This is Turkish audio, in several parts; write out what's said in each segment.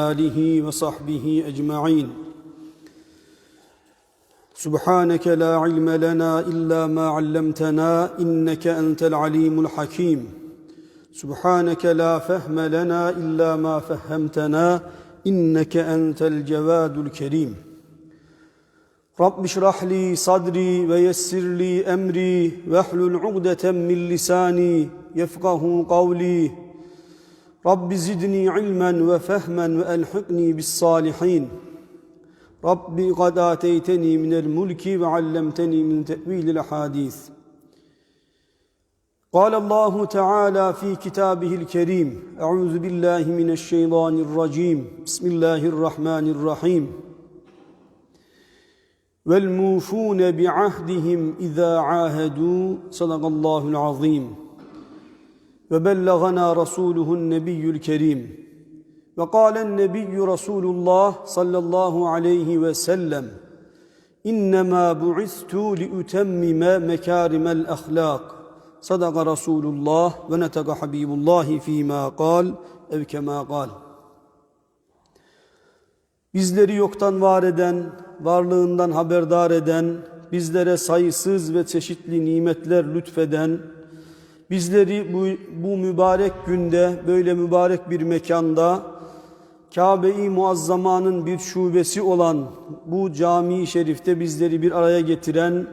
آله وصحبه أجمعين. سبحانك لا علم لنا إلا ما علمتنا إنك أنت العليم الحكيم. سبحانك لا فهم لنا إلا ما فهمتنا إنك أنت الجواد الكريم. رب اشرح لي صدري ويسر لي أمري واحلل عقدة من لساني يفقه قولي. رب زدني علما وفهما وألحقني بالصالحين. رب قد آتيتني من الملك وعلمتني من تأويل الأحاديث. قال الله تعالى في كتابه الكريم أعوذ بالله من الشيطان الرجيم. بسم الله الرحمن الرحيم. والموفون بعهدهم إذا عاهدوا. صدق الله العظيم. وبلغنا رسوله النبي الكريم وقال النبي رسول الله صلى الله عليه وسلم انما بعثت لاتمم مكارم الاخلاق صدق رسول الله ونتق حبيب الله فيما قال ev kema قال Bizleri yoktan var eden, varlığından haberdar eden, bizlere sayısız ve çeşitli nimetler lütfeden, Bizleri bu, bu mübarek günde, böyle mübarek bir mekanda, Kabe-i Muazzama'nın bir şubesi olan bu cami-i şerifte bizleri bir araya getiren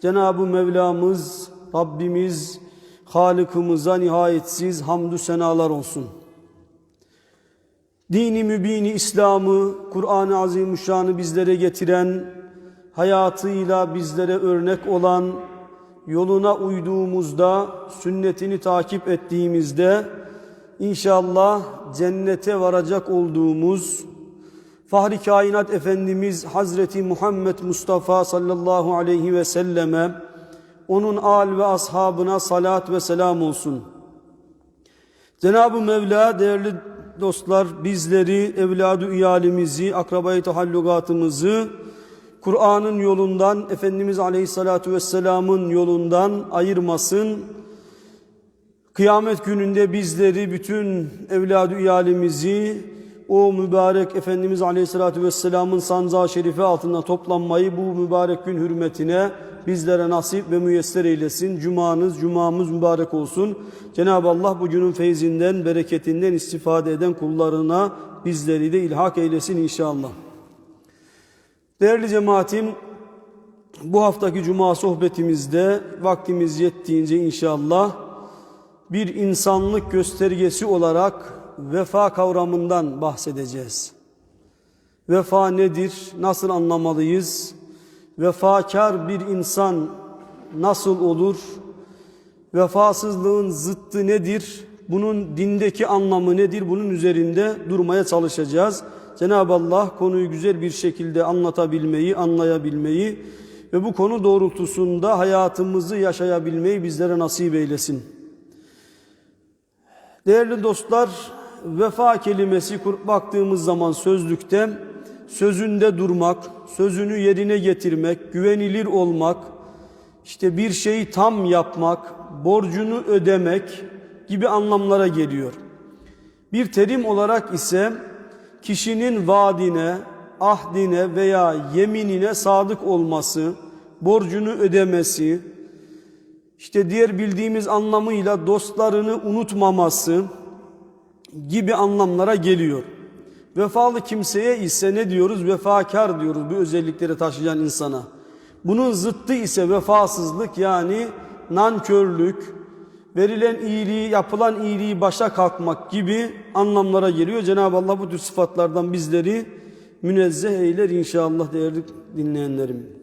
Cenab-ı Mevlamız, Rabbimiz, Halıkımıza nihayetsiz hamdü senalar olsun. Dini mübini İslam'ı, Kur'an-ı Azimüşşan'ı bizlere getiren, hayatıyla bizlere örnek olan, yoluna uyduğumuzda, sünnetini takip ettiğimizde inşallah cennete varacak olduğumuz Fahri Kainat Efendimiz Hazreti Muhammed Mustafa sallallahu aleyhi ve selleme onun al ve ashabına salat ve selam olsun. Cenab-ı Mevla değerli dostlar bizleri, evladı iyalimizi, akrabayı tahallugatımızı Kur'an'ın yolundan, Efendimiz Aleyhisselatü Vesselam'ın yolundan ayırmasın. Kıyamet gününde bizleri, bütün evladı iyalimizi, o mübarek Efendimiz Aleyhisselatü Vesselam'ın sancağı şerifi altında toplanmayı bu mübarek gün hürmetine bizlere nasip ve müyesser eylesin. Cumanız, cumamız mübarek olsun. Cenab-ı Allah bu günün feyzinden, bereketinden istifade eden kullarına bizleri de ilhak eylesin inşallah. Değerli cemaatim, bu haftaki cuma sohbetimizde vaktimiz yettiğince inşallah bir insanlık göstergesi olarak vefa kavramından bahsedeceğiz. Vefa nedir? Nasıl anlamalıyız? Vefakar bir insan nasıl olur? Vefasızlığın zıttı nedir? Bunun dindeki anlamı nedir? Bunun üzerinde durmaya çalışacağız. Cenab-ı Allah konuyu güzel bir şekilde anlatabilmeyi, anlayabilmeyi ve bu konu doğrultusunda hayatımızı yaşayabilmeyi bizlere nasip eylesin. Değerli dostlar, vefa kelimesi baktığımız zaman sözlükte sözünde durmak, sözünü yerine getirmek, güvenilir olmak, işte bir şeyi tam yapmak, borcunu ödemek gibi anlamlara geliyor. Bir terim olarak ise kişinin vaadine, ahdine veya yeminine sadık olması, borcunu ödemesi, işte diğer bildiğimiz anlamıyla dostlarını unutmaması gibi anlamlara geliyor. Vefalı kimseye ise ne diyoruz? Vefakar diyoruz bu özellikleri taşıyan insana. Bunun zıttı ise vefasızlık yani nankörlük, verilen iyiliği, yapılan iyiliği başa kalkmak gibi anlamlara geliyor. Cenab-ı Allah bu tür sıfatlardan bizleri münezzeh eyler inşallah değerli dinleyenlerim.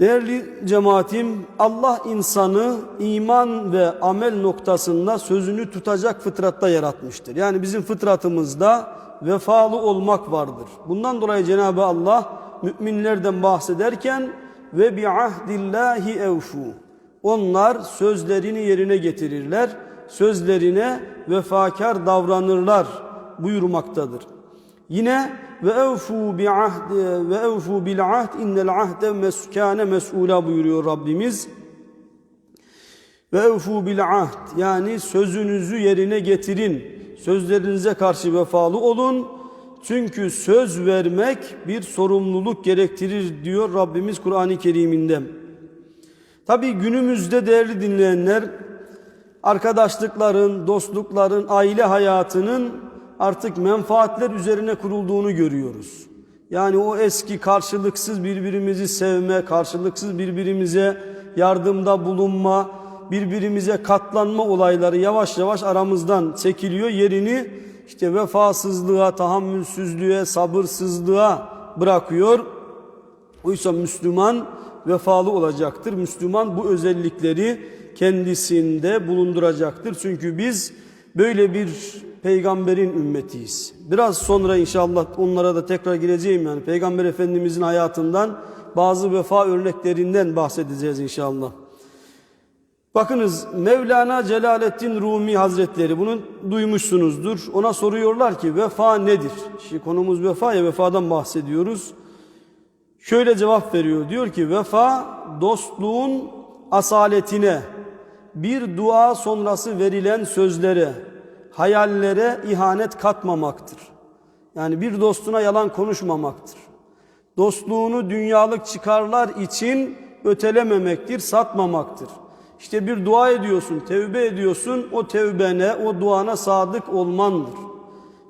Değerli cemaatim, Allah insanı iman ve amel noktasında sözünü tutacak fıtratta yaratmıştır. Yani bizim fıtratımızda vefalı olmak vardır. Bundan dolayı Cenab-ı Allah müminlerden bahsederken ve bi ahdillahi evfu. Onlar sözlerini yerine getirirler, sözlerine vefakar davranırlar buyurmaktadır. Yine ve evfu bi ahd ve evfu bil ahd innel ahde meskane mes'ula buyuruyor Rabbimiz. Ve evfu bil ahd yani sözünüzü yerine getirin. sözlerinize karşı vefalı olun. Çünkü söz vermek bir sorumluluk gerektirir diyor Rabbimiz Kur'an-ı Kerim'inde. Tabi günümüzde değerli dinleyenler arkadaşlıkların, dostlukların, aile hayatının artık menfaatler üzerine kurulduğunu görüyoruz. Yani o eski karşılıksız birbirimizi sevme, karşılıksız birbirimize yardımda bulunma, birbirimize katlanma olayları yavaş yavaş aramızdan çekiliyor. Yerini işte vefasızlığa, tahammülsüzlüğe, sabırsızlığa bırakıyor. Oysa Müslüman vefalı olacaktır. Müslüman bu özellikleri kendisinde bulunduracaktır. Çünkü biz böyle bir peygamberin ümmetiyiz. Biraz sonra inşallah onlara da tekrar gireceğim yani. Peygamber Efendimizin hayatından bazı vefa örneklerinden bahsedeceğiz inşallah. Bakınız Mevlana Celaleddin Rumi Hazretleri bunu duymuşsunuzdur. Ona soruyorlar ki vefa nedir? Şimdi konumuz vefa ya vefadan bahsediyoruz. Şöyle cevap veriyor. Diyor ki vefa dostluğun asaletine, bir dua sonrası verilen sözlere, hayallere ihanet katmamaktır. Yani bir dostuna yalan konuşmamaktır. Dostluğunu dünyalık çıkarlar için ötelememektir, satmamaktır. İşte bir dua ediyorsun, tevbe ediyorsun, o tevbene, o duana sadık olmandır.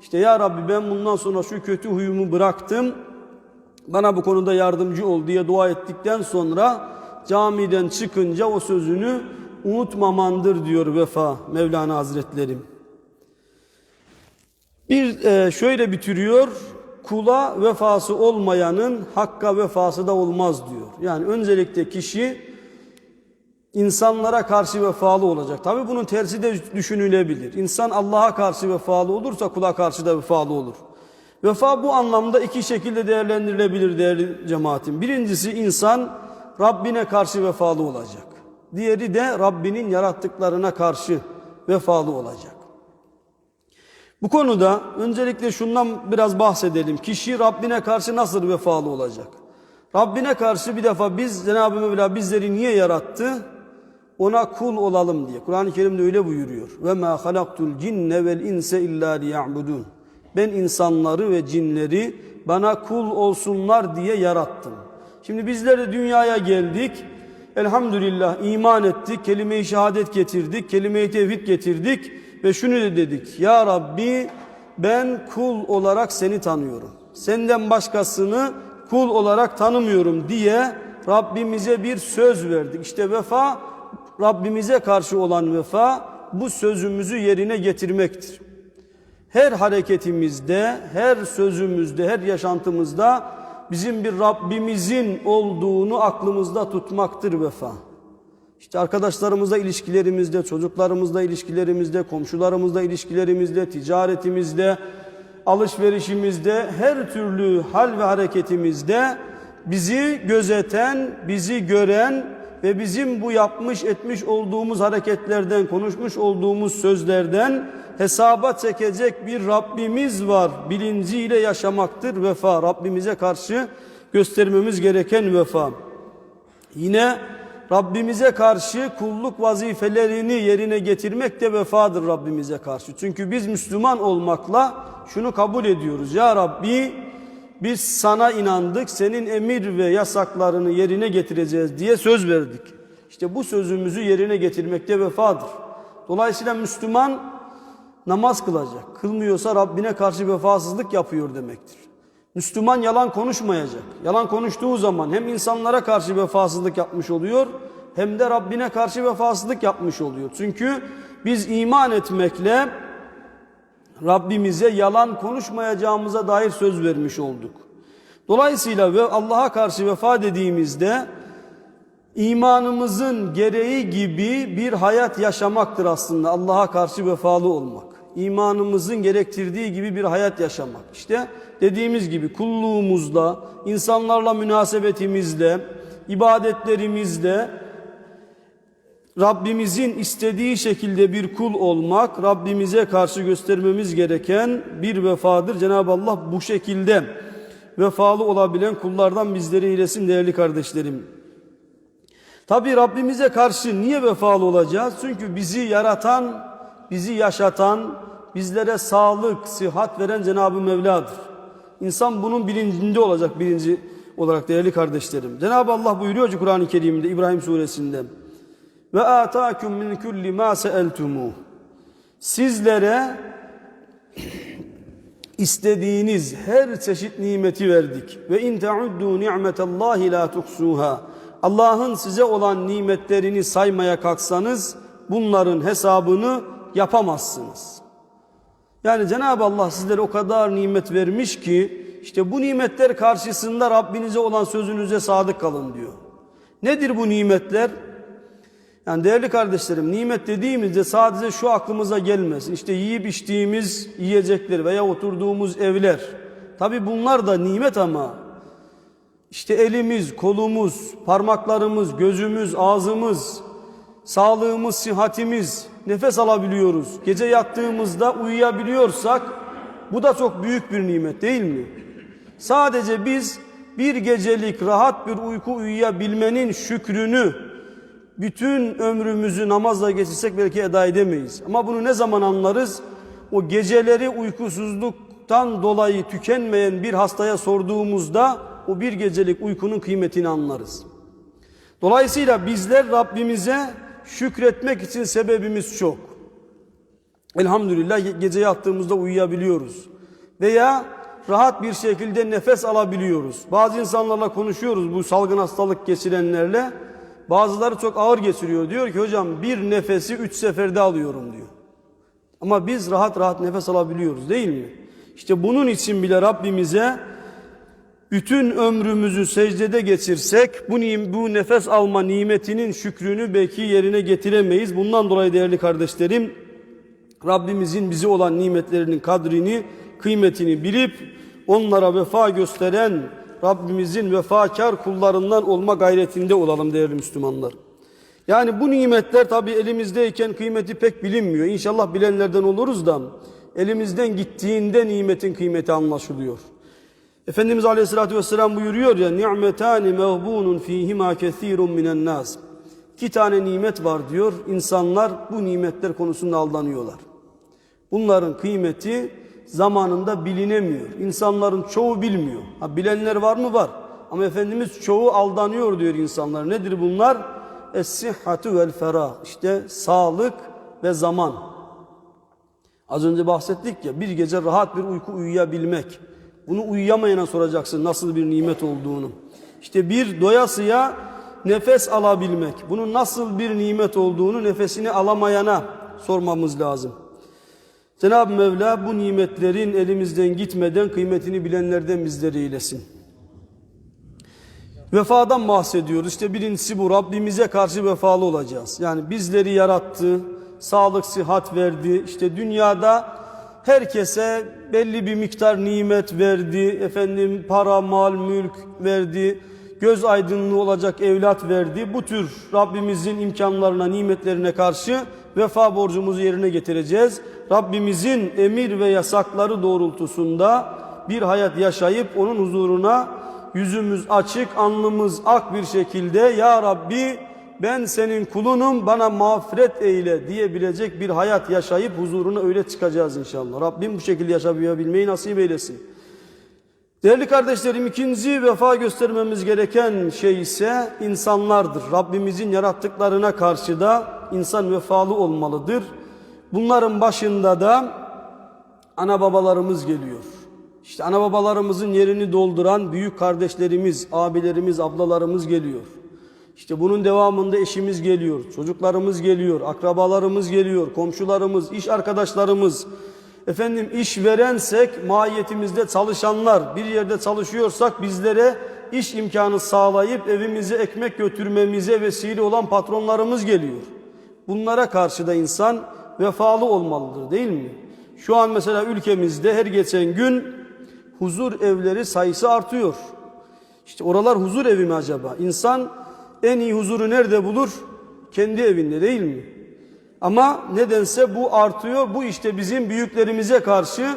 İşte ya Rabbi ben bundan sonra şu kötü huyumu bıraktım, bana bu konuda yardımcı ol diye dua ettikten sonra camiden çıkınca o sözünü unutmamandır diyor Vefa Mevlana Hazretleri. Bir e, şöyle bitiriyor. Kula vefası olmayanın hakka vefası da olmaz diyor. Yani öncelikle kişi insanlara karşı vefalı olacak. Tabi bunun tersi de düşünülebilir. İnsan Allah'a karşı vefalı olursa kula karşı da vefalı olur. Vefa bu anlamda iki şekilde değerlendirilebilir değerli cemaatim. Birincisi insan Rabbine karşı vefalı olacak. Diğeri de Rabbinin yarattıklarına karşı vefalı olacak. Bu konuda öncelikle şundan biraz bahsedelim. Kişi Rabbine karşı nasıl vefalı olacak? Rabbine karşı bir defa biz Cenab-ı Mevla bizleri niye yarattı? Ona kul olalım diye. Kur'an-ı Kerim'de öyle buyuruyor. Ve ma halaktul cinne vel inse illa liya'budun. Ben insanları ve cinleri bana kul olsunlar diye yarattım. Şimdi bizler de dünyaya geldik. Elhamdülillah iman ettik, kelime-i şehadet getirdik, kelime-i tevhid getirdik ve şunu da dedik. Ya Rabbi ben kul olarak seni tanıyorum. Senden başkasını kul olarak tanımıyorum diye Rabbimize bir söz verdik. İşte vefa Rabbimize karşı olan vefa bu sözümüzü yerine getirmektir. Her hareketimizde, her sözümüzde, her yaşantımızda bizim bir Rabbimizin olduğunu aklımızda tutmaktır vefa. İşte arkadaşlarımızla ilişkilerimizde, çocuklarımızla ilişkilerimizde, komşularımızla ilişkilerimizde, ticaretimizde, alışverişimizde, her türlü hal ve hareketimizde bizi gözeten, bizi gören ve bizim bu yapmış etmiş olduğumuz hareketlerden, konuşmuş olduğumuz sözlerden hesaba çekecek bir Rabbimiz var. Bilinciyle yaşamaktır vefa. Rabbimize karşı göstermemiz gereken vefa. Yine Rabbimize karşı kulluk vazifelerini yerine getirmek de vefadır Rabbimize karşı. Çünkü biz Müslüman olmakla şunu kabul ediyoruz. Ya Rabbi biz sana inandık, senin emir ve yasaklarını yerine getireceğiz diye söz verdik. İşte bu sözümüzü yerine getirmekte vefadır. Dolayısıyla Müslüman namaz kılacak. Kılmıyorsa Rabbine karşı vefasızlık yapıyor demektir. Müslüman yalan konuşmayacak. Yalan konuştuğu zaman hem insanlara karşı vefasızlık yapmış oluyor hem de Rabbine karşı vefasızlık yapmış oluyor. Çünkü biz iman etmekle Rabbimize yalan konuşmayacağımıza dair söz vermiş olduk. Dolayısıyla ve Allah'a karşı vefa dediğimizde imanımızın gereği gibi bir hayat yaşamaktır aslında Allah'a karşı vefalı olmak. İmanımızın gerektirdiği gibi bir hayat yaşamak. İşte dediğimiz gibi kulluğumuzla, insanlarla münasebetimizle, ibadetlerimizle Rabbimizin istediği şekilde bir kul olmak, Rabbimize karşı göstermemiz gereken bir vefadır. Cenab-ı Allah bu şekilde vefalı olabilen kullardan bizleri eylesin değerli kardeşlerim. Tabi Rabbimize karşı niye vefalı olacağız? Çünkü bizi yaratan, bizi yaşatan, bizlere sağlık, sıhhat veren Cenab-ı Mevla'dır. İnsan bunun bilincinde olacak birinci olarak değerli kardeşlerim. Cenab-ı Allah buyuruyor ki Kur'an-ı Kerim'de İbrahim suresinde ve atakum min kulli ma sa'altumuh Sizlere istediğiniz her çeşit nimeti verdik. Ve in ta'uddu ni'metallahi la tuhsuha. Allah'ın size olan nimetlerini saymaya kalksanız bunların hesabını yapamazsınız. Yani Cenab-ı Allah sizlere o kadar nimet vermiş ki işte bu nimetler karşısında Rabbinize olan sözünüze sadık kalın diyor. Nedir bu nimetler? Yani değerli kardeşlerim nimet dediğimizde sadece şu aklımıza gelmesin. İşte yiyip içtiğimiz yiyecekler veya oturduğumuz evler. Tabi bunlar da nimet ama işte elimiz, kolumuz, parmaklarımız, gözümüz, ağzımız, sağlığımız, sıhhatimiz, nefes alabiliyoruz. Gece yattığımızda uyuyabiliyorsak bu da çok büyük bir nimet değil mi? Sadece biz bir gecelik rahat bir uyku uyuyabilmenin şükrünü bütün ömrümüzü namazla geçirsek belki eda edemeyiz. Ama bunu ne zaman anlarız? O geceleri uykusuzluktan dolayı tükenmeyen bir hastaya sorduğumuzda o bir gecelik uykunun kıymetini anlarız. Dolayısıyla bizler Rabbimize şükretmek için sebebimiz çok. Elhamdülillah gece yattığımızda uyuyabiliyoruz. Veya rahat bir şekilde nefes alabiliyoruz. Bazı insanlarla konuşuyoruz bu salgın hastalık geçirenlerle. Bazıları çok ağır geçiriyor. Diyor ki hocam bir nefesi üç seferde alıyorum diyor. Ama biz rahat rahat nefes alabiliyoruz değil mi? İşte bunun için bile Rabbimize bütün ömrümüzü secdede geçirsek bu, bu nefes alma nimetinin şükrünü belki yerine getiremeyiz. Bundan dolayı değerli kardeşlerim Rabbimizin bize olan nimetlerinin kadrini, kıymetini bilip onlara vefa gösteren Rabbimizin vefakar kullarından olma gayretinde olalım değerli Müslümanlar. Yani bu nimetler tabi elimizdeyken kıymeti pek bilinmiyor. İnşallah bilenlerden oluruz da elimizden gittiğinde nimetin kıymeti anlaşılıyor. Efendimiz Aleyhisselatü Vesselam buyuruyor ya ni'metani mevbunun fihima kethirun minen nas. İki tane nimet var diyor. İnsanlar bu nimetler konusunda aldanıyorlar. Bunların kıymeti zamanında bilinemiyor. İnsanların çoğu bilmiyor. Ha, bilenler var mı? Var. Ama Efendimiz çoğu aldanıyor diyor insanlar. Nedir bunlar? Es-sihhatu vel ferah. İşte sağlık ve zaman. Az önce bahsettik ya bir gece rahat bir uyku uyuyabilmek. Bunu uyuyamayana soracaksın nasıl bir nimet olduğunu. İşte bir doyasıya nefes alabilmek. Bunun nasıl bir nimet olduğunu nefesini alamayana sormamız lazım. Cenab-ı Mevla bu nimetlerin elimizden gitmeden kıymetini bilenlerden bizleri eylesin. Vefadan bahsediyoruz. İşte birincisi bu. Rabbimize karşı vefalı olacağız. Yani bizleri yarattı, sağlık, sıhhat verdi. İşte dünyada herkese belli bir miktar nimet verdi. Efendim para, mal, mülk verdi. Göz aydınlığı olacak evlat verdi. Bu tür Rabbimizin imkanlarına, nimetlerine karşı vefa borcumuzu yerine getireceğiz. Rabbimizin emir ve yasakları doğrultusunda bir hayat yaşayıp onun huzuruna yüzümüz açık, alnımız ak bir şekilde Ya Rabbi ben senin kulunum bana mağfiret eyle diyebilecek bir hayat yaşayıp huzuruna öyle çıkacağız inşallah. Rabbim bu şekilde yaşayabilmeyi nasip eylesin. Değerli kardeşlerim ikinci vefa göstermemiz gereken şey ise insanlardır. Rabbimizin yarattıklarına karşı da insan vefalı olmalıdır. Bunların başında da ana babalarımız geliyor. İşte ana babalarımızın yerini dolduran büyük kardeşlerimiz, abilerimiz, ablalarımız geliyor. İşte bunun devamında eşimiz geliyor, çocuklarımız geliyor, akrabalarımız geliyor, komşularımız, iş arkadaşlarımız. Efendim iş verensek mahiyetimizde çalışanlar, bir yerde çalışıyorsak bizlere iş imkanı sağlayıp evimize ekmek götürmemize vesile olan patronlarımız geliyor. Bunlara karşı da insan vefalı olmalıdır değil mi? Şu an mesela ülkemizde her geçen gün huzur evleri sayısı artıyor. İşte oralar huzur evi mi acaba? İnsan en iyi huzuru nerede bulur? Kendi evinde değil mi? Ama nedense bu artıyor. Bu işte bizim büyüklerimize karşı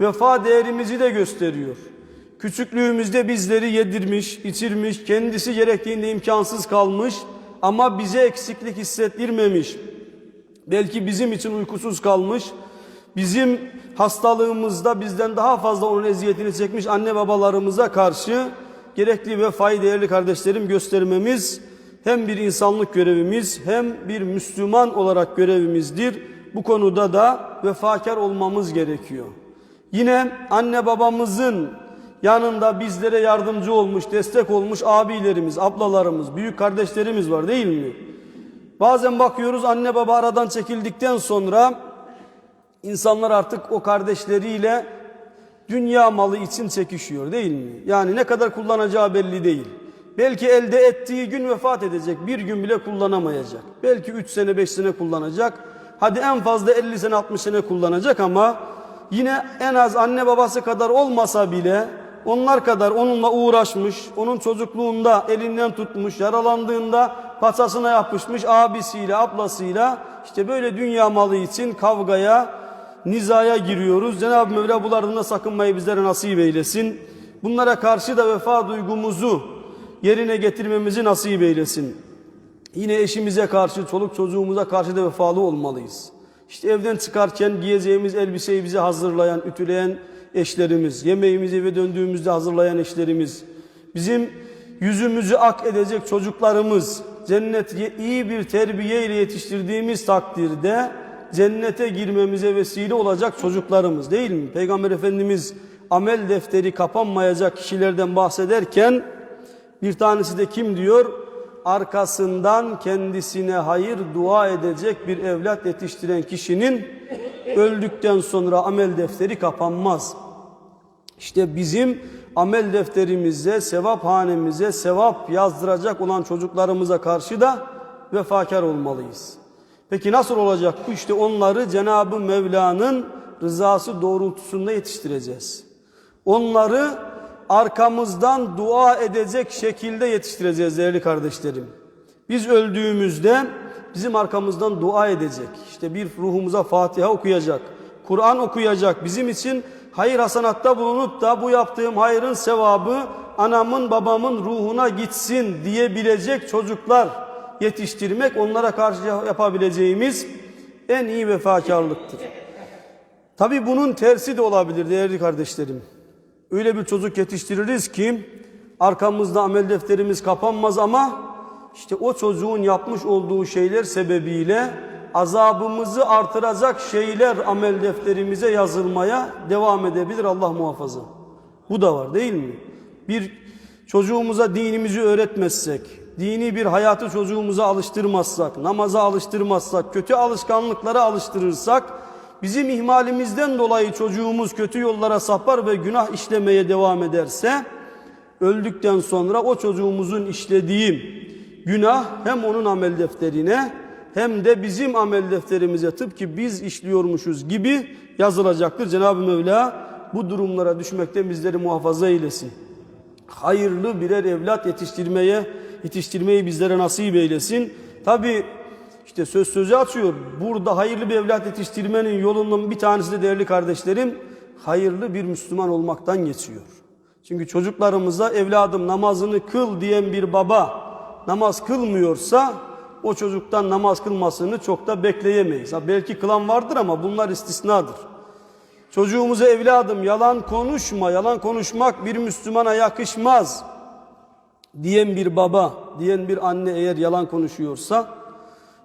vefa değerimizi de gösteriyor. Küçüklüğümüzde bizleri yedirmiş, içirmiş, kendisi gerektiğinde imkansız kalmış ama bize eksiklik hissettirmemiş. Belki bizim için uykusuz kalmış, bizim hastalığımızda bizden daha fazla onun eziyetini çekmiş anne babalarımıza karşı gerekli vefayı değerli kardeşlerim göstermemiz hem bir insanlık görevimiz hem bir Müslüman olarak görevimizdir. Bu konuda da vefakar olmamız gerekiyor. Yine anne babamızın yanında bizlere yardımcı olmuş, destek olmuş abilerimiz, ablalarımız, büyük kardeşlerimiz var değil mi? Bazen bakıyoruz anne baba aradan çekildikten sonra insanlar artık o kardeşleriyle dünya malı için çekişiyor değil mi? Yani ne kadar kullanacağı belli değil. Belki elde ettiği gün vefat edecek. Bir gün bile kullanamayacak. Belki 3 sene 5 sene kullanacak. Hadi en fazla 50 sene 60 sene kullanacak ama yine en az anne babası kadar olmasa bile onlar kadar onunla uğraşmış, onun çocukluğunda elinden tutmuş, yaralandığında paçasına yapışmış abisiyle, ablasıyla işte böyle dünya malı için kavgaya, nizaya giriyoruz. Cenab-ı Mevla bunlardan da sakınmayı bizlere nasip eylesin. Bunlara karşı da vefa duygumuzu yerine getirmemizi nasip eylesin. Yine eşimize karşı, çoluk çocuğumuza karşı da vefalı olmalıyız. İşte evden çıkarken giyeceğimiz elbiseyi bize hazırlayan, ütüleyen eşlerimiz, yemeğimizi eve döndüğümüzde hazırlayan eşlerimiz, bizim yüzümüzü ak edecek çocuklarımız, cennet iyi bir terbiye ile yetiştirdiğimiz takdirde cennete girmemize vesile olacak çocuklarımız değil mi? Peygamber Efendimiz amel defteri kapanmayacak kişilerden bahsederken bir tanesi de kim diyor? Arkasından kendisine hayır dua edecek bir evlat yetiştiren kişinin öldükten sonra amel defteri kapanmaz. İşte bizim amel defterimize, sevap hanemize, sevap yazdıracak olan çocuklarımıza karşı da vefakar olmalıyız. Peki nasıl olacak bu? İşte onları Cenab-ı Mevla'nın rızası doğrultusunda yetiştireceğiz. Onları arkamızdan dua edecek şekilde yetiştireceğiz değerli kardeşlerim. Biz öldüğümüzde bizim arkamızdan dua edecek. İşte bir ruhumuza Fatiha okuyacak. Kur'an okuyacak. Bizim için hayır hasanatta bulunup da bu yaptığım hayrın sevabı anamın babamın ruhuna gitsin diyebilecek çocuklar yetiştirmek onlara karşı yapabileceğimiz en iyi vefakarlıktır. Tabi bunun tersi de olabilir değerli kardeşlerim. Öyle bir çocuk yetiştiririz ki arkamızda amel defterimiz kapanmaz ama işte o çocuğun yapmış olduğu şeyler sebebiyle azabımızı artıracak şeyler amel defterimize yazılmaya devam edebilir Allah muhafaza. Bu da var değil mi? Bir çocuğumuza dinimizi öğretmezsek, dini bir hayatı çocuğumuza alıştırmazsak, namaza alıştırmazsak, kötü alışkanlıklara alıştırırsak, bizim ihmalimizden dolayı çocuğumuz kötü yollara sapar ve günah işlemeye devam ederse, öldükten sonra o çocuğumuzun işlediği günah hem onun amel defterine hem de bizim amel defterimize tıpkı biz işliyormuşuz gibi yazılacaktır. Cenab-ı Mevla bu durumlara düşmekten bizleri muhafaza eylesin. Hayırlı birer evlat yetiştirmeye, yetiştirmeyi bizlere nasip eylesin. Tabi işte söz sözü açıyor. Burada hayırlı bir evlat yetiştirmenin yolunun bir tanesi de değerli kardeşlerim hayırlı bir Müslüman olmaktan geçiyor. Çünkü çocuklarımıza evladım namazını kıl diyen bir baba namaz kılmıyorsa o çocuktan namaz kılmasını çok da bekleyemeyiz. Ha, belki kılan vardır ama bunlar istisnadır. Çocuğumuza evladım yalan konuşma, yalan konuşmak bir Müslümana yakışmaz diyen bir baba, diyen bir anne eğer yalan konuşuyorsa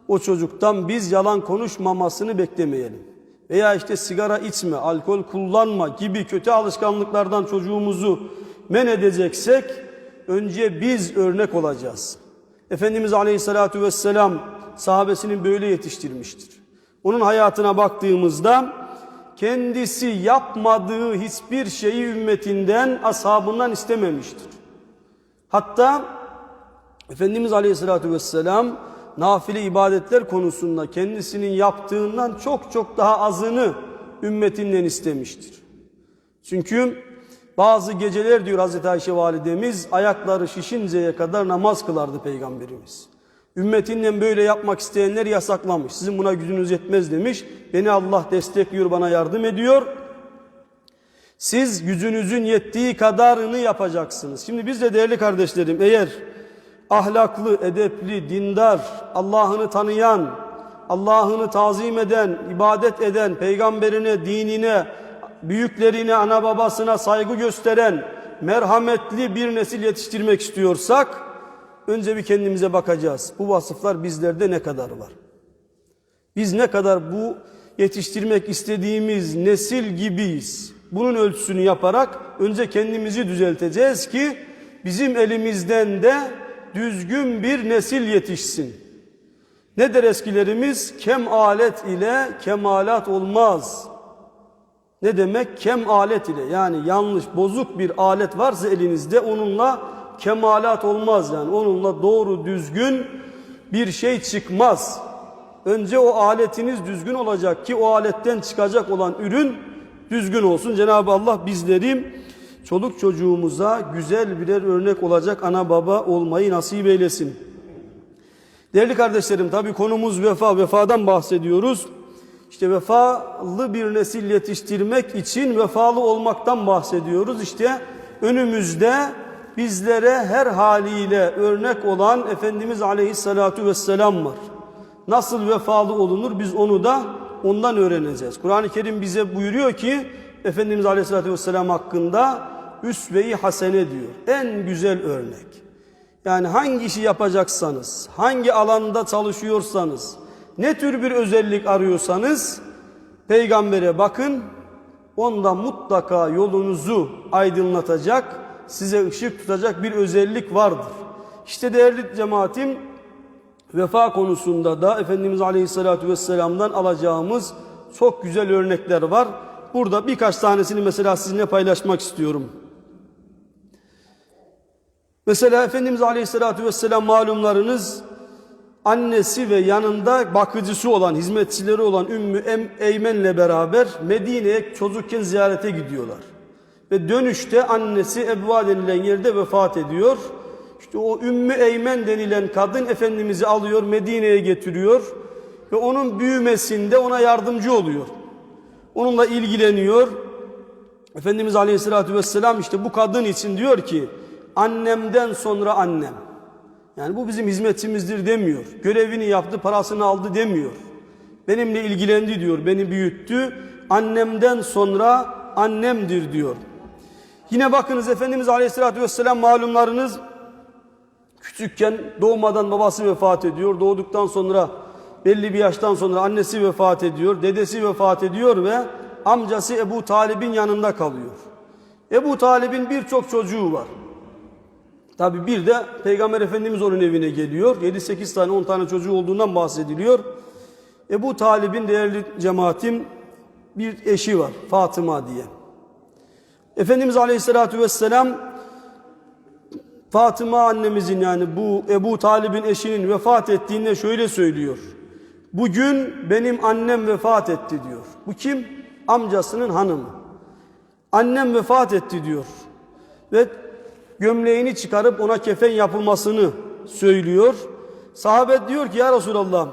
o çocuktan biz yalan konuşmamasını beklemeyelim. Veya işte sigara içme, alkol kullanma gibi kötü alışkanlıklardan çocuğumuzu men edeceksek önce biz örnek olacağız. Efendimiz Aleyhisselatü Vesselam sahabesini böyle yetiştirmiştir. Onun hayatına baktığımızda kendisi yapmadığı hiçbir şeyi ümmetinden, ashabından istememiştir. Hatta Efendimiz Aleyhisselatü Vesselam nafile ibadetler konusunda kendisinin yaptığından çok çok daha azını ümmetinden istemiştir. Çünkü bazı geceler diyor Hazreti Ayşe validemiz ayakları şişinceye kadar namaz kılardı peygamberimiz. Ümmetinden böyle yapmak isteyenler yasaklamış. Sizin buna gücünüz yetmez demiş. Beni Allah destekliyor, bana yardım ediyor. Siz gücünüzün yettiği kadarını yapacaksınız. Şimdi biz de değerli kardeşlerim eğer ahlaklı, edepli, dindar, Allah'ını tanıyan, Allah'ını tazim eden, ibadet eden, peygamberine, dinine, büyüklerine, ana babasına saygı gösteren, merhametli bir nesil yetiştirmek istiyorsak, önce bir kendimize bakacağız. Bu vasıflar bizlerde ne kadar var? Biz ne kadar bu yetiştirmek istediğimiz nesil gibiyiz? Bunun ölçüsünü yaparak önce kendimizi düzelteceğiz ki bizim elimizden de düzgün bir nesil yetişsin. Ne der eskilerimiz? Kem alet ile kemalat olmaz. Ne demek? Kem alet ile yani yanlış, bozuk bir alet varsa elinizde onunla kemalat olmaz yani. Onunla doğru, düzgün bir şey çıkmaz. Önce o aletiniz düzgün olacak ki o aletten çıkacak olan ürün düzgün olsun. Cenab-ı Allah bizleri çoluk çocuğumuza güzel birer örnek olacak ana baba olmayı nasip eylesin. Değerli kardeşlerim tabi konumuz vefa, vefadan bahsediyoruz. İşte vefalı bir nesil yetiştirmek için vefalı olmaktan bahsediyoruz. İşte önümüzde bizlere her haliyle örnek olan Efendimiz Aleyhisselatu Vesselam var. Nasıl vefalı olunur biz onu da ondan öğreneceğiz. Kur'an-ı Kerim bize buyuruyor ki Efendimiz Aleyhisselatü Vesselam hakkında üsve-i hasene diyor. En güzel örnek. Yani hangi işi yapacaksanız, hangi alanda çalışıyorsanız, ne tür bir özellik arıyorsanız peygambere bakın. Onda mutlaka yolunuzu aydınlatacak, size ışık tutacak bir özellik vardır. İşte değerli cemaatim vefa konusunda da Efendimiz Aleyhisselatü Vesselam'dan alacağımız çok güzel örnekler var. Burada birkaç tanesini mesela sizinle paylaşmak istiyorum. Mesela Efendimiz Aleyhisselatü Vesselam malumlarınız annesi ve yanında bakıcısı olan, hizmetçileri olan Ümmü Eymen'le beraber Medine'ye çocukken ziyarete gidiyorlar. Ve dönüşte annesi Ebva denilen yerde vefat ediyor. İşte o Ümmü Eymen denilen kadın Efendimiz'i alıyor, Medine'ye getiriyor ve onun büyümesinde ona yardımcı oluyor. Onunla ilgileniyor. Efendimiz Aleyhisselatü Vesselam işte bu kadın için diyor ki annemden sonra annem. Yani bu bizim hizmetçimizdir demiyor. Görevini yaptı, parasını aldı demiyor. Benimle ilgilendi diyor, beni büyüttü. Annemden sonra annemdir diyor. Yine bakınız Efendimiz Aleyhisselatü Vesselam malumlarınız küçükken doğmadan babası vefat ediyor. Doğduktan sonra belli bir yaştan sonra annesi vefat ediyor. Dedesi vefat ediyor ve amcası Ebu Talib'in yanında kalıyor. Ebu Talib'in birçok çocuğu var. Tabi bir de Peygamber Efendimiz onun evine geliyor. 7-8 tane 10 tane çocuğu olduğundan bahsediliyor. Ebu Talib'in değerli cemaatim bir eşi var Fatıma diye. Efendimiz Aleyhisselatü Vesselam Fatıma annemizin yani bu Ebu Talib'in eşinin vefat ettiğinde şöyle söylüyor. Bugün benim annem vefat etti diyor. Bu kim? Amcasının hanımı. Annem vefat etti diyor. Ve gömleğini çıkarıp ona kefen yapılmasını söylüyor. Sahabe diyor ki ya Resulallah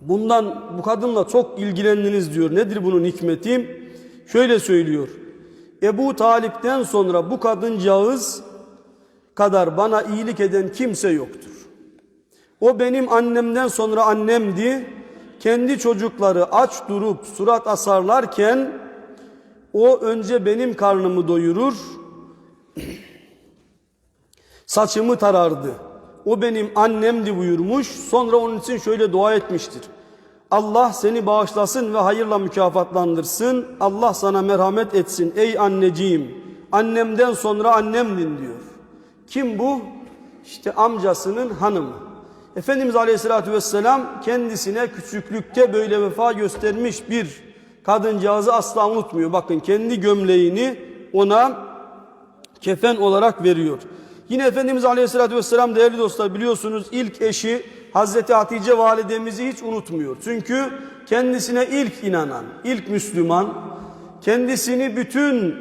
bundan bu kadınla çok ilgilendiniz diyor. Nedir bunun hikmeti? Şöyle söylüyor. Ebu Talip'ten sonra bu kadıncağız kadar bana iyilik eden kimse yoktur. O benim annemden sonra annemdi. Kendi çocukları aç durup surat asarlarken o önce benim karnımı doyurur, saçımı tarardı. O benim annemdi buyurmuş. Sonra onun için şöyle dua etmiştir. Allah seni bağışlasın ve hayırla mükafatlandırsın. Allah sana merhamet etsin ey anneciğim. Annemden sonra annemdin diyor. Kim bu? İşte amcasının hanımı. Efendimiz Aleyhisselatü Vesselam kendisine küçüklükte böyle vefa göstermiş bir kadıncağızı asla unutmuyor. Bakın kendi gömleğini ona kefen olarak veriyor. Yine Efendimiz Aleyhisselatü Vesselam değerli dostlar biliyorsunuz ilk eşi Hazreti Hatice validemizi hiç unutmuyor. Çünkü kendisine ilk inanan, ilk Müslüman, kendisini bütün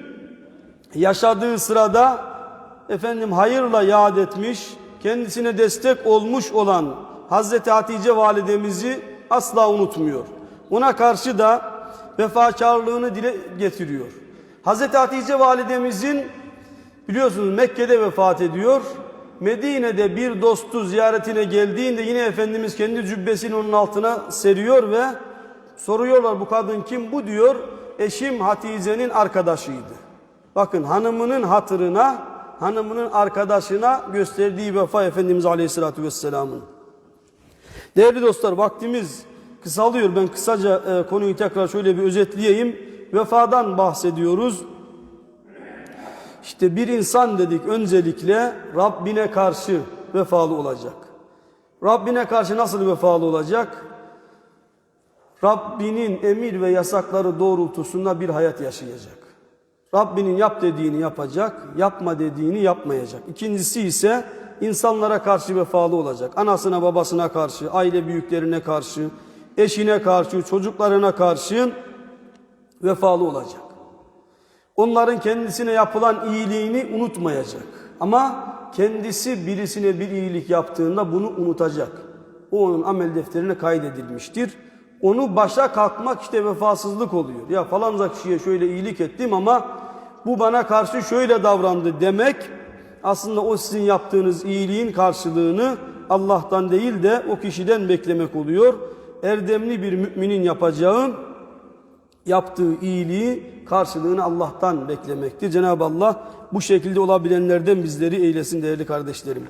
yaşadığı sırada efendim hayırla yad etmiş, kendisine destek olmuş olan Hazreti Hatice validemizi asla unutmuyor. Ona karşı da vefakarlığını dile getiriyor. Hazreti Hatice validemizin biliyorsunuz Mekke'de vefat ediyor. Medine'de bir dostu ziyaretine geldiğinde yine Efendimiz kendi cübbesini onun altına seriyor ve soruyorlar bu kadın kim? Bu diyor eşim Hatice'nin arkadaşıydı. Bakın hanımının hatırına, hanımının arkadaşına gösterdiği vefa Efendimiz Aleyhisselatü Vesselam'ın. Değerli dostlar vaktimiz kısalıyor. Ben kısaca e, konuyu tekrar şöyle bir özetleyeyim. Vefadan bahsediyoruz. İşte bir insan dedik öncelikle Rabbine karşı vefalı olacak. Rabbine karşı nasıl vefalı olacak? Rabbinin emir ve yasakları doğrultusunda bir hayat yaşayacak. Rabbinin yap dediğini yapacak, yapma dediğini yapmayacak. İkincisi ise insanlara karşı vefalı olacak. Anasına babasına karşı, aile büyüklerine karşı, eşine karşı, çocuklarına karşı vefalı olacak. Onların kendisine yapılan iyiliğini unutmayacak. Ama kendisi birisine bir iyilik yaptığında bunu unutacak. O onun amel defterine kaydedilmiştir. Onu başa kalkmak işte vefasızlık oluyor. Ya falanca kişiye şöyle iyilik ettim ama bu bana karşı şöyle davrandı demek aslında o sizin yaptığınız iyiliğin karşılığını Allah'tan değil de o kişiden beklemek oluyor. Erdemli bir müminin yapacağı yaptığı iyiliği karşılığını Allah'tan beklemektir. Cenab-ı Allah bu şekilde olabilenlerden bizleri eylesin değerli kardeşlerim.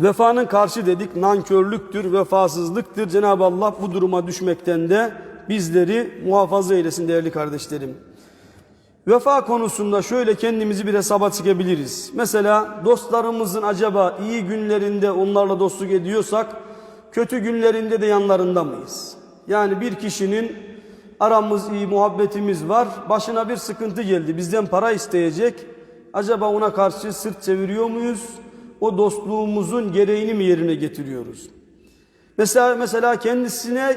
Vefanın karşı dedik nankörlüktür, vefasızlıktır. Cenab-ı Allah bu duruma düşmekten de bizleri muhafaza eylesin değerli kardeşlerim. Vefa konusunda şöyle kendimizi bir hesaba çekebiliriz. Mesela dostlarımızın acaba iyi günlerinde onlarla dostluk ediyorsak kötü günlerinde de yanlarında mıyız? Yani bir kişinin aramız iyi, muhabbetimiz var. Başına bir sıkıntı geldi. Bizden para isteyecek. Acaba ona karşı sırt çeviriyor muyuz? O dostluğumuzun gereğini mi yerine getiriyoruz? Mesela mesela kendisine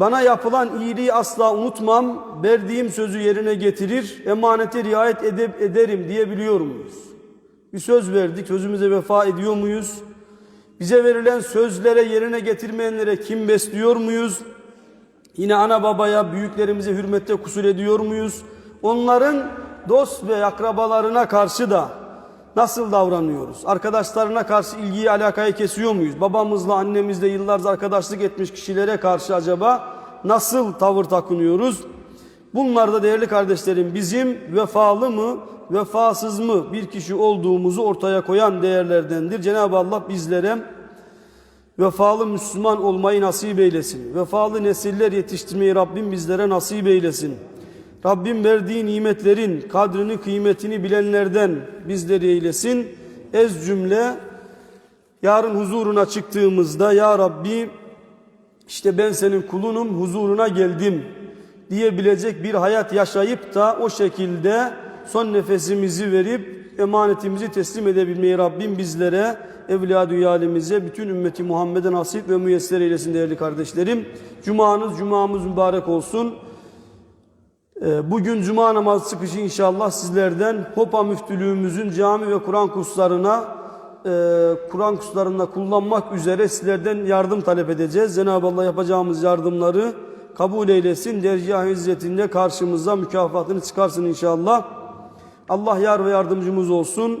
bana yapılan iyiliği asla unutmam, verdiğim sözü yerine getirir, emanete riayet edip ederim diyebiliyor muyuz? Bir söz verdik, sözümüze vefa ediyor muyuz? Bize verilen sözlere yerine getirmeyenlere kim besliyor muyuz? Yine ana babaya, büyüklerimize hürmette kusur ediyor muyuz? Onların dost ve akrabalarına karşı da nasıl davranıyoruz? Arkadaşlarına karşı ilgiyi, alakayı kesiyor muyuz? Babamızla, annemizle yıllarca arkadaşlık etmiş kişilere karşı acaba nasıl tavır takınıyoruz? Bunlar da değerli kardeşlerim bizim vefalı mı, vefasız mı bir kişi olduğumuzu ortaya koyan değerlerdendir. Cenab-ı Allah bizlere vefalı Müslüman olmayı nasip eylesin. Vefalı nesiller yetiştirmeyi Rabbim bizlere nasip eylesin. Rabbim verdiği nimetlerin kadrini kıymetini bilenlerden bizleri eylesin. Ez cümle yarın huzuruna çıktığımızda ya Rabbi işte ben senin kulunum huzuruna geldim diyebilecek bir hayat yaşayıp da o şekilde son nefesimizi verip emanetimizi teslim edebilmeyi Rabbim bizlere, evliya dünyalimize, bütün ümmeti Muhammed'e nasip ve müyesser eylesin değerli kardeşlerim. Cumanız, cumamız mübarek olsun. Ee, Bugün cuma namazı çıkışı inşallah sizlerden Hopa müftülüğümüzün cami ve Kur'an kurslarına e, Kur'an kurslarında kullanmak üzere sizlerden yardım talep edeceğiz. Cenab-ı Allah yapacağımız yardımları kabul eylesin. Dergah izzetinde karşımıza mükafatını çıkarsın inşallah. Allah yar ve yardımcımız olsun.